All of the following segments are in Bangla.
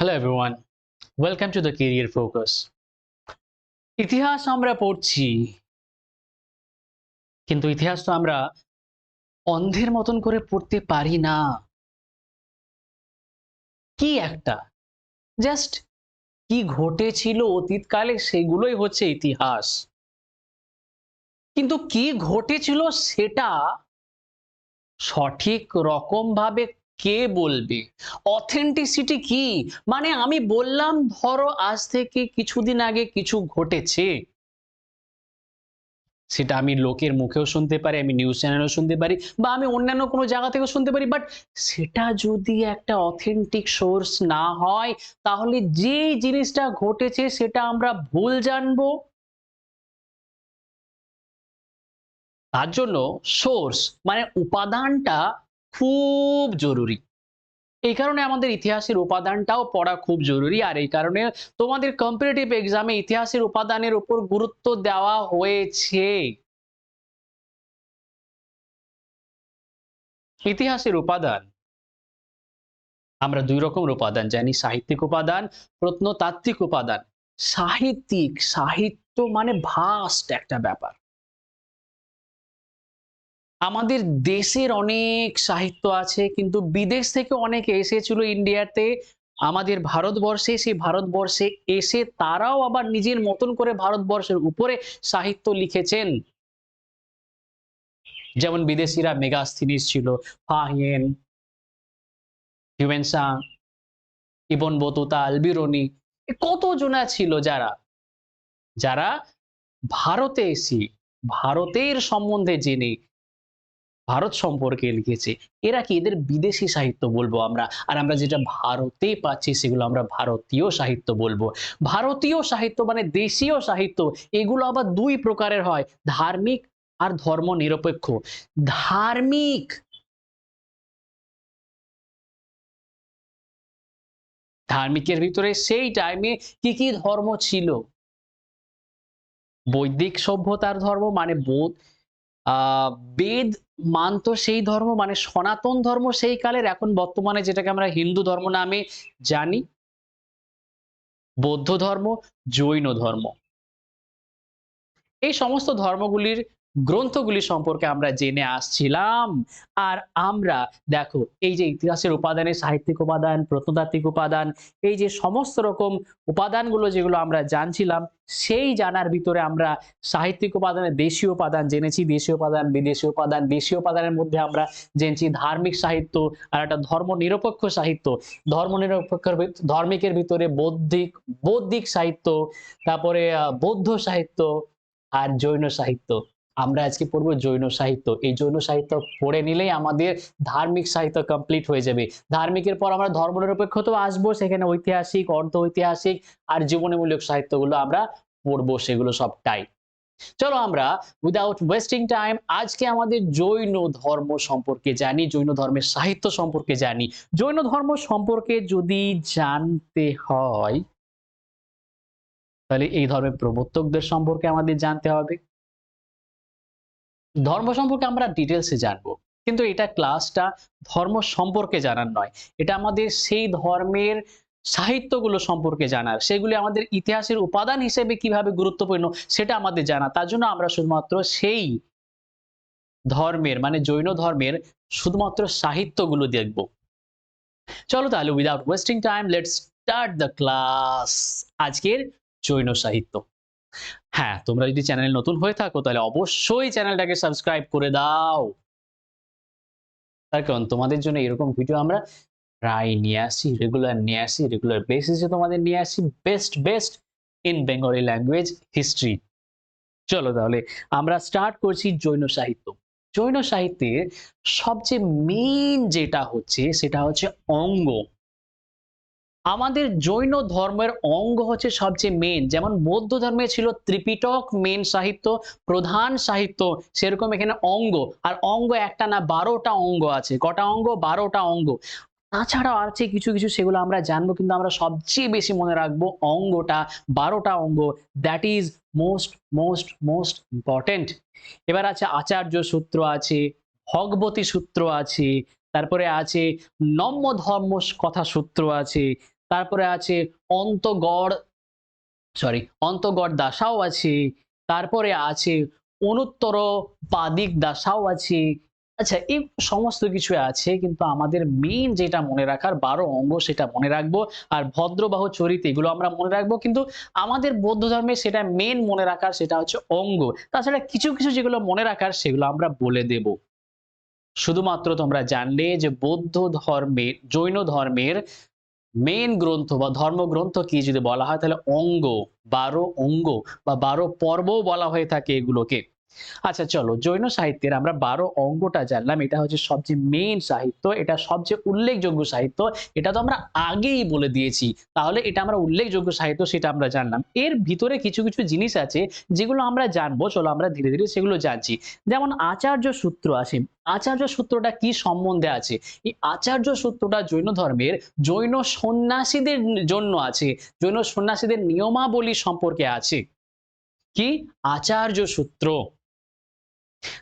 Hello everyone welcome to the career focus ইতিহাস আমরা পড়ছি, কিন্তু ইতিহাস তো আমরা অন্ধের মতন করে পড়তে পারি না। কি একটা? জাস্ট কি ঘটেছিল অতীতকালে সেগুলোই হচ্ছে ইতিহাস। কিন্তু কি ঘটেছিল সেটা সঠিক রকম ভাবে কে বলবে? অথেন্টিসিটি কি? মানে আমি বললাম, ধরো আজ থেকে কিছুদিন আগে কিছু ঘটেছে। সেটা আমি লোকের মুখেও শুনতে পারি, আমি নিউজ চ্যানেলেও শুনতে পারি, বা আমি অন্যান্য কোনো জায়গা থেকেও শুনতে পারি বাট সেটা যদি একটা অথেন্টিক সোর্স না হয়, তাহলে যে জিনিসটা ঘটেছে সেটা আমরা ভুল জানব। তার জন্য সোর্স মানে উপাদানটা খুব জরুরি। এই কারণে আমাদের ইতিহাসের উপাদানটাও পড়া খুব জরুরি আর এই কারণে তোমাদের কম্পিটিটিভ এক্সামে ইতিহাসের উপাদানের উপর গুরুত্ব দেওয়া হয়েছে। ইতিহাসের উপাদান। আমরা দুই রকমের উপাদান জানি, সাহিত্যিক উপাদান, প্রত্নতাত্ত্বিক উপাদান। সাহিত্যিক, সাহিত্য মানে ভাস্ট একটা ব্যাপার। আমাদের দেশের অনেক সাহিত্য আছে, কিন্তু বিদেশ থেকে অনেকে এসেছিল ইন্ডিয়াতে আমাদের ভারতবর্ষে, সেই ভারতবর্ষে এসে তারাও আবার নিজের মতন করে ভারতবর্ষের উপরে সাহিত্য লিখেছেন। যেমন বিদেশিরা মেগাস্থিনিস ছিল Fahien Hiuen Tsang, Ibn Battuta, Alberuni কত জনা ছিল যারা? যারা ভারতে এসে, ভারতের সম্বন্ধে জেনে ভারত সম্পর্কে লিখেছে, এরা কি এদের বিদেশি সাহিত্য বলব আমরা? আর আমরা যেটা ভারতে পাচ্ছি সেগুলো আমরা ভারতীয় সাহিত্য বলব। ভারতীয় সাহিত্য মানে দেশীয় সাহিত্য, এগুলো আবার দুই প্রকারের হয়, ধার্মিক আর ধর্ম নিরপেক্ষ ধার্মিক ধার্মিকের ভিতরে সেই টাইমে কি কি ধর্ম ছিল? বৈদিক সভ্যতার ধর্ম মানে বোধ বেদ মানত সেই ধর্ম মানে সনাতন ধর্ম সেই কালের। এখন বর্তমানে যেটাকে আমরা হিন্দু ধর্ম নামে জানি, বৌদ্ধ ধর্ম, জৈন ধর্ম। এই সমস্ত ধর্মগুলির গ্রন্থগুলি সম্পর্কে আমরা জেনে আসছিলাম। আর আমরা, দেখো, এই যে ইতিহাসের উপাদানে সাহিত্যিক উপাদান, প্রত্নতাত্ত্বিক উপাদান, এই যে সমস্ত রকম উপাদানগুলো যেগুলো আমরা জানছিলাম, সেই জানার ভিতরে আমরা সাহিত্যিক উপাদানে দেশীয় উপাদান জেনেছি, দেশীয় উপাদান বিদেশি উপাদান, দেশীয় উপাদানের মধ্যে আমরা জেনেছি ধার্মিক সাহিত্য আর একটা ধর্ম নিরপেক্ষ সাহিত্য। ধর্ম নিরপেক্ষের ভিত- ধার্মিকের ভিতরে বৌদ্ধিক বৌদ্ধিক সাহিত্য, তারপরে বৌদ্ধ সাহিত্য আর জৈন সাহিত্য। আমরা আজকে পড়ব জৈন সাহিত্য। এই জৈন সাহিত্য পড়ে নিলেই আমাদের ধার্মিক সাহিত্য কমপ্লিট হয়ে যাবে। ধার্মিকের পর আমরা ধর্ম নিরপেক্ষ তো আসব, সেখানে ঐতিহাসিক অর্ধ ঐতিহাসিক আর জীবনীমূলক সাহিত্যগুলো আমরা পড়ব, সেগুলো সবটাই। চলো আমরা উইদাউট ওয়েস্টিং টাইম আজকে আমাদের জৈন ধর্ম সম্পর্কে জানি, জৈন ধর্মের সাহিত্য সম্পর্কে জানি। জৈন ধর্ম সম্পর্কে যদি জানতে হয়, তাহলে এই ধর্মের প্রবর্তকদের সম্পর্কে আমাদের জানতে হবে। ধর্ম সম্পর্কে আমরা ডিটেলসে জানব। কিন্তু এটা ক্লাসটা ধর্ম সম্পর্কে জানার নয়। এটা আমাদের সেই ধর্মের সাহিত্যগুলো সম্পর্কে জানার। সেগুলি আমাদের ইতিহাসের উপাদান হিসেবে কীভাবে গুরুত্বপূর্ণ সেটা আমাদের জানা। তার জন্য আমরা শুধুমাত্র সেই ধর্মের মানে জৈন ধর্মের শুধুমাত্র সাহিত্যগুলো দেখব। চলো তাহলে without wasting time let's start the class আজকের জৈন সাহিত্য। হ্যাঁ তোমরা যদি চ্যানেলে নতুন হয়ে থাকো, তাহলে অবশ্যই চ্যানেলটাকে সাবস্ক্রাইব করে দাও। তার কারণ তোমাদের জন্য এরকম ভিডিও আমরা প্রায় নিয়ে আসি রেগুলার নিয়ে আসি রেগুলার বেসিসে তোমাদের নিয়ে আসি best best in Bengali language history চলো তাহলে, আমরা স্টার্ট করছি জৈন সাহিত্য। জৈন সাহিত্যের সবচেয়ে মেইন যেটা হচ্ছে, সেটা হচ্ছে অঙ্গ। আমাদের জৈন ধর্মের অঙ্গ হচ্ছে সবচেয়ে মেন যেমন বৌদ্ধ ধর্মে ছিল ত্রিপিটক মেন সাহিত্য, প্রধান সাহিত্য, সেরকম এখানে অঙ্গ। আর অঙ্গ একটা না, বারোটা অঙ্গ আছে। কটা অঙ্গ? বারোটা অঙ্গ। তাছাড়াও আছে কিছু কিছু সেগুলো আমরা জানব, কিন্তু আমরা সবচেয়ে বেশি মনে রাখব অঙ্গটা, বারোটা অঙ্গ। That is most most most important এবার আছে আচার্য সূত্র আছে, ভগবতী সূত্র আছে তারপরে আছে নম্য ধর্ম কথা সূত্র আছে। তারপরে আছে অন্তগড় সরি অন্তগড় দাসাও আছে। তারপরে আছে অনুত্তর পাদিক দাসাও আছে। আচ্ছা এই সমস্ত কিছু আছে, কিন্তু আমাদের মেইন যেটা মনে রাখার বারো অঙ্গ সেটা মনে রাখব। আর ভদ্রবাহ চরিত, এগুলো আমরা মনে রাখব, কিন্তু আমাদের বৌদ্ধ ধর্মে সেটা মেন মনে রাখার সেটা হচ্ছে অঙ্গ। তাছাড়া কিছু কিছু যেগুলো মনে রাখার, সেগুলো আমরা বলে দেব। শুধুমাত্র তোমরা জানলে যে বৌদ্ধ ধর্মের জৈন ধর্মের মেন গ্রন্থ বা ধর্মগ্রন্থ কি যদি বলা হয়, তাহলে অঙ্গ, বারো অঙ্গ বা বারো পর্বও বলা হয়ে থাকে এগুলোকে। আচ্ছা চলো জৈন সাহিত্যের আমরা বারো অঙ্গটা জানলাম, এটা হচ্ছে সবচেয়ে মেন সাহিত্য, এটা সবচেয়ে উল্লেখযোগ্য সাহিত্য, এটা তো আমরা আগেই বলে দিয়েছি। তাহলে এটা আমরা উল্লেখযোগ্য সাহিত্য সেটা আমরা জানলাম। এর ভিতরে কিছু কিছু জিনিস আছে যেগুলো আমরা জানব, চলো আমরা ধীরে ধীরে সেগুলো জানছি। যেমন আচার্য সূত্র আছে আচার্য সূত্রটা কি সম্বন্ধে আছে? এই আচার্য সূত্রটা জৈন ধর্মের জৈন সন্ন্যাসীদের জন্য আছে। জৈন সন্ন্যাসীদের নিয়মাবলী সম্পর্কে আছে। কি? আচার্য সূত্র।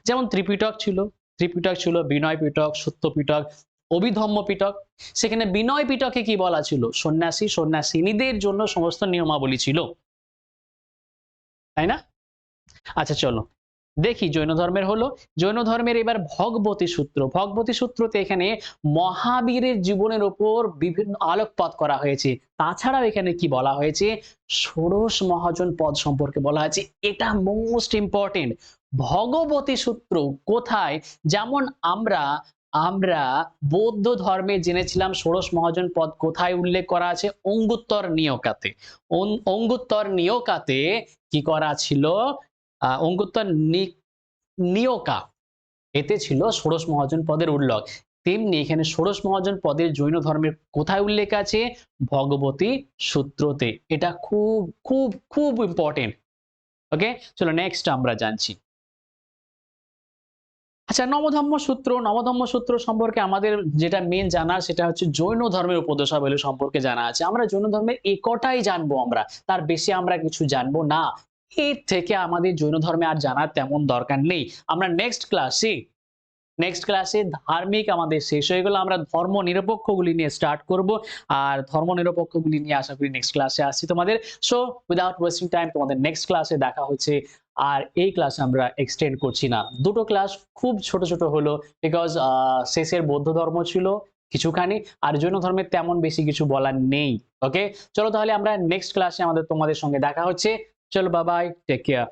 যেমন ত্রিপিটক ছিল ত্রিপিটক ছিল বিনয় পিটক, সত্য পিটক অভিধম্ম পিটক। সেখানে বিনয় পিটকে কি বলা ছিল? সন্ন্যাসী, সন্ন্যাসিনীদের জন্য সমস্ত নিয়মাবলী ছিল। তাই না? আচ্ছা চলো। দেখি জৈন ধর্মের হলো, জৈন ধর্মের এবার ভগবতী সূত্র। ভগবতী সূত্রতে এখানে মহাবীরের জীবনের উপর বিভিন্ন আলোকপাত করা হয়েছে। তাছাড়াও এখানে কি বলা হয়েছে? ষোড়শ মহাজন পদ সম্পর্কে বলা হয়েছে। এটা মোস্ট ইম্পর্টেন্ট ভগবতী সূত্র কোথায়? যেমন আমরা আমরা বৌদ্ধ ধর্মে জেনেছিলাম ষোড়শ মহাজন পদ কোথায় উল্লেখ করা আছে? অঙ্গুত্তর নিয়কাতে অঙ্গুত্তর নিয়কাতে কি করা ছিল? অঙ্গুত্তর নিয়কা, এতে ছিল ষোড়শ মহাজন পদের উল্লেখ। তেমনি এখানে ষোড়শ মহাজন পদের জৈন ধর্মের কোথায় উল্লেখ আছে? ভগবতী সূত্রতে। এটা খুব খুব খুব ইম্পর্টেন্ট ওকে চলো নেক্সট আমরা জানছি। আচ্ছা নবধম্ম সূত্র নবধম্ম সূত্র সম্পর্কে আমাদের যেটা মেন জানা সেটা হচ্ছে জৈন ধর্মের উপদেশাবলী সম্পর্কে জানা আছে। আমরা জৈন ধর্মের একটাই জানব আমরা? তার বেশি আমরা কিছু জানব না। এর থেকে আমাদের জৈন ধর্মে আর জানার তেমন দরকার নেই। আমরা নেক্সট ক্লাসে নেক্সট ক্লাসে ধার্মিক আমাদের শেষ হয়ে গেল। আমরা ধর্ম নিরপেক্ষগুলি নিয়ে স্টার্ট করব। আর ধর্ম নিরপেক্ষগুলি নিয়ে আশা করি নেক্সট ক্লাসে আসছি তোমাদের। সো উইদাউট ওয়েস্টিং টাইম তোমাদের নেক্সট ক্লাসে দেখা হচ্ছে। আর এই ক্লাস আমরা এক্সটেন্ড করছি না। দুটো ক্লাস খুব ছোট ছোট হলো বিকজ শেষের বৌদ্ধ ধর্ম ছিল কিছুখানি। আর জৈন ধর্মের তেমন বেশি কিছু বলার নেই। ওকে চলো তাহলে আমরা নেক্সট ক্লাসে আমাদের তোমাদের সঙ্গে দেখা হচ্ছে। ચલો બાય ટેક કેર